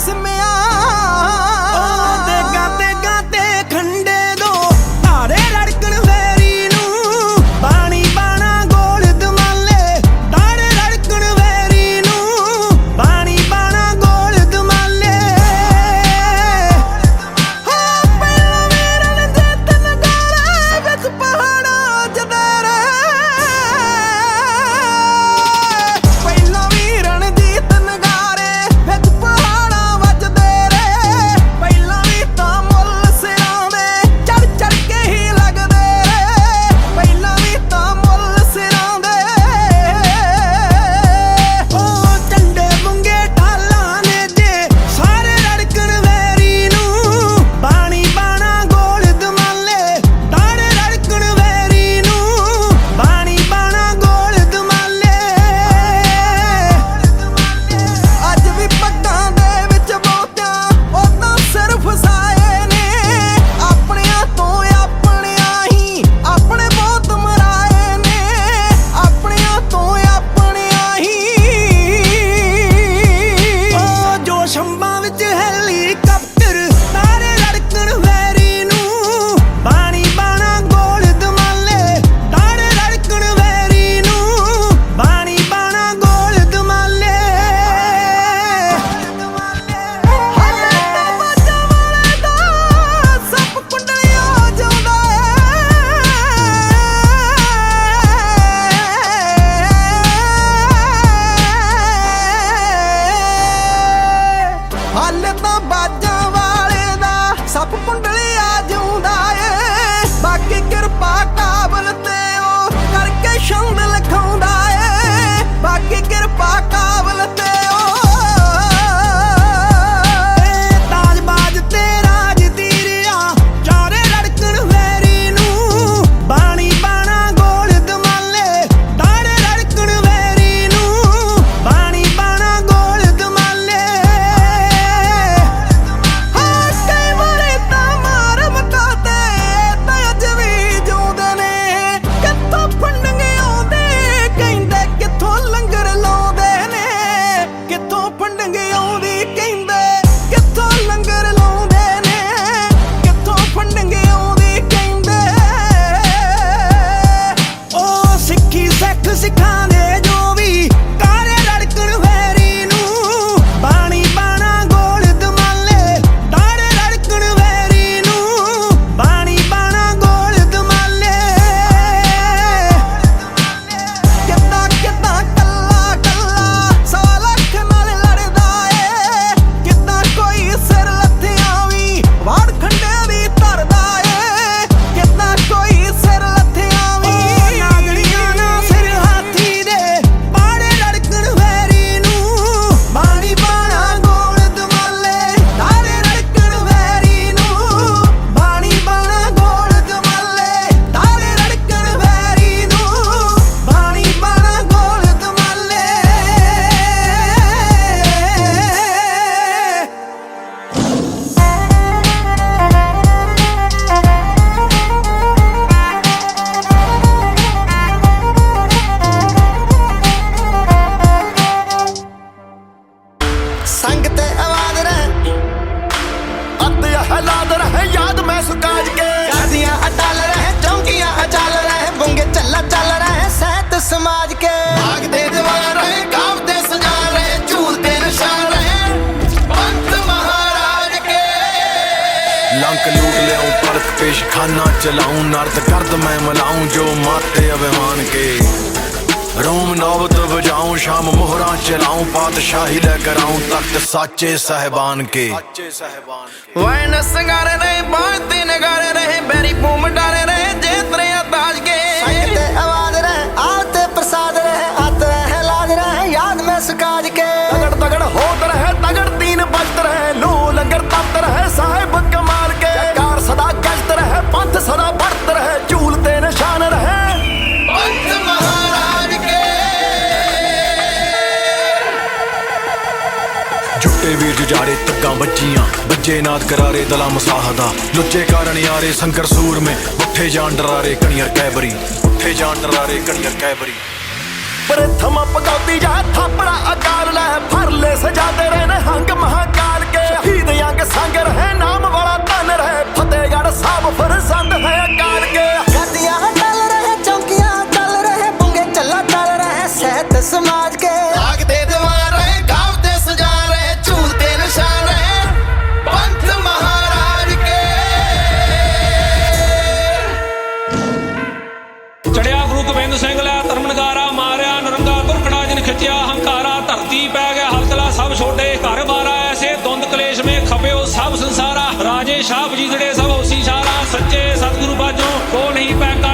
doesn't mean ਬਾਜਾਂ ਵਾਲੇ ਦਾ ਸੱਪ ਕੁੰਡਲ संग ते आवाज़ रहे अब यह लाद रहे, याद में सुकाज के। गादियाँ अटाल रहे, चौकियाँ अचाल रहे बुंगे चला चल रहे सहत समाज के। भागते जवा रहे गावते सजा रहे चूलते नशा रहे, पंत महाराज के। लंक लूट ले परत पेश खाना चलाऊं, नर्द गर्द मैं मलाऊं, जो माते अभिमान के। ਰੋਮ ਨੌਬਤ ਵਜਾਉਂ, ਸ਼ਾਮ ਮੋਹਰਾਂ ਚਲਾਉਂ, ਪਾਤਸ਼ਾਹੀ ਲੈ ਕਰਾਉਂ ਤਖਤ ਸਾਚੇ ਸਹਿਬਾਨ ਕੇ। ਵਾਇਨ ਸੰਗਾਰੇ ਨਹੀਂ ਬਾਤੇ ਮੇਰੇ ਵੀਰ ਜੁਝਾਰੇ ਤੱਕਾਂ ਬੱਜੀਆਂ ਬੱਜੇ ਨਾਦ ਕਰਾਰੇ ਦਲਾ ਮਸਾਹਦਾ ਲੁੱਚੇ ਕਾਰਨ ਯਾਰੇ ਸੰਕਰ ਸੂਰ ਮੇ। ਉੱਠੇ ਜਾਣ ਡਰਾਰੇ ਕਣੀਆਂ ਕੈਬਰੀ। ਉੱਠੇ ਜਾਣ ਡਰਾਰੇ ਕਣੀਆਂ ਕੈਬਰੀ। ਪਰ ਥਮਾ ਜਾ ਥਾਪੜਾ ਅਕਾਲ ਲੈ। ਫਰ ਲੈ ਸਜਾਦੇ ਰਹਿਣ ਹੰਗ ਮਹਾਕਾਲ ਕੇ। ਸ਼ਹੀਦ ਯੰਗ ਸੰਗ ਰਹੇ ਨਾਮ ਵਾਲਾ ਤਨ ਰਹੇ। ਫਤਿਹਗੜ ਸਾਹਿਬ ਫਰਜ਼ੰਦ ਹੈ ਅਕਾਲ ਕੇ। ਕੋਲ ਹੀ ਪੈਂਦਾ